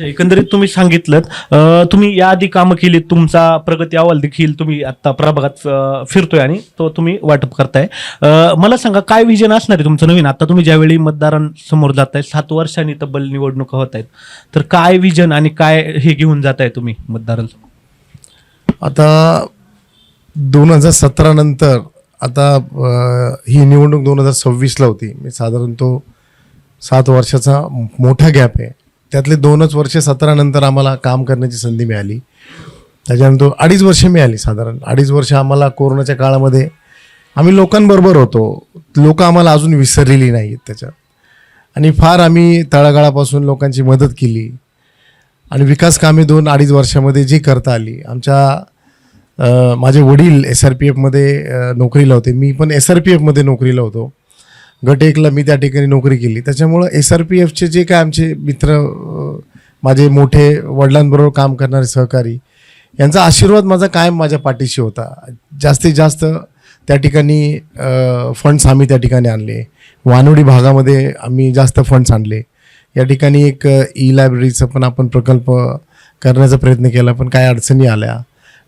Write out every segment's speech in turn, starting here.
अच्छा एकंदरीत तुम्ही सांगितलं तुम्ही याआधी कामं केली तुमचा प्रगती अहवाल देखील तुम्ही आता प्रभागात अं, फिरतोय आणि तो तुम्ही वाटप करताय. मला सांगा काय विजन असणार आहे तुमचं नवीन? आता तुम्ही ज्यावेळी मतदारांसमोर जाताय सात वर्षांनी तब्बल निवडणुका होत आहेत तर काय विजन आणि काय हे घेऊन जाताय तुम्ही मतदारांसमोर? आता दोन हजार सतरा नंतर आता अ, ही निवडणूक दोन हजार सव्वीसला होती. मी साधारण तो सात वर्षाचा मोठा गॅप आहे. त्यातले दोनच वर्ष सतरा नंतर आम्हाला काम करण्याची संधी मिळाली. त्याच्यानंतर अडीच वर्ष मिळाली साधारण. अडीच वर्ष आम्हाला कोरोनाच्या काळामध्ये आम्ही लोकांबरोबर होतो. लोक आम्हाला अजून विसरलेली नाही आहेत त्याच्यात. आणि फार आम्ही तळागाळापासून लोकांची मदत केली. आणि विकास कामे दोन अडीच वर्षामध्ये जी करता आली. आमच्या माझे वडील एस आर पी एफमध्ये नोकरीला होते. मी पण एस आर पी एफमध्ये नोकरीला होतो. गट एकला मी त्या ठिकाणी नोकरी केली. त्याच्यामुळं एस आर पी एफचे जे काय आमचे मित्र माझे मोठे वडिलांबरोबर काम करणारे सहकारी यांचा आशीर्वाद माझा कायम माझ्या पाठीशी होता. जास्तीत जास्त त्या ठिकाणी फंड्स आम्ही त्या ठिकाणी आणले. वानोडी भागामध्ये आम्ही जास्त फंड्स आणले. या ठिकाणी एक ई लायब्ररीचा पण आपण प्रकल्प करण्याचा प्रयत्न केला पण काय अडचणी आल्या.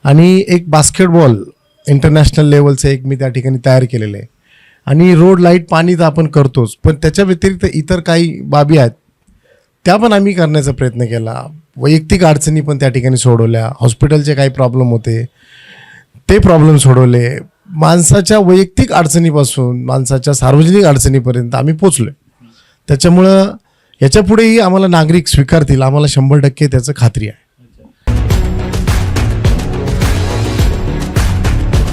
आणि एक बास्केटबॉल इंटरनॅशनल लेवलचं एक मी त्या ठिकाणी तयार केलेलं आहे. आणि रोड लाइट पाणी तर आपण करतोच. पण त्याच्या व्यतिरिक्त इतर काही बाबी आहेत त्या पण आम्ही करण्याचा प्रयत्न केला. वैयक्तिक अडचणी पण त्या ठिकाणी सोडवल्या. हॉस्पिटलचे काही प्रॉब्लेम होते. ते प्रॉब्लेम सोडवले. माणसाच्या वैयक्तिक अडचणीपासून माणसाच्या सार्वजनिक अडचणीपर्यंत आम्ही पोचलो त्याच्यामुळं याच्यापुढेही आम्हाला नागरिक स्वीकारतील. आम्हाला शंभर टक्के त्याचं खात्री आहे.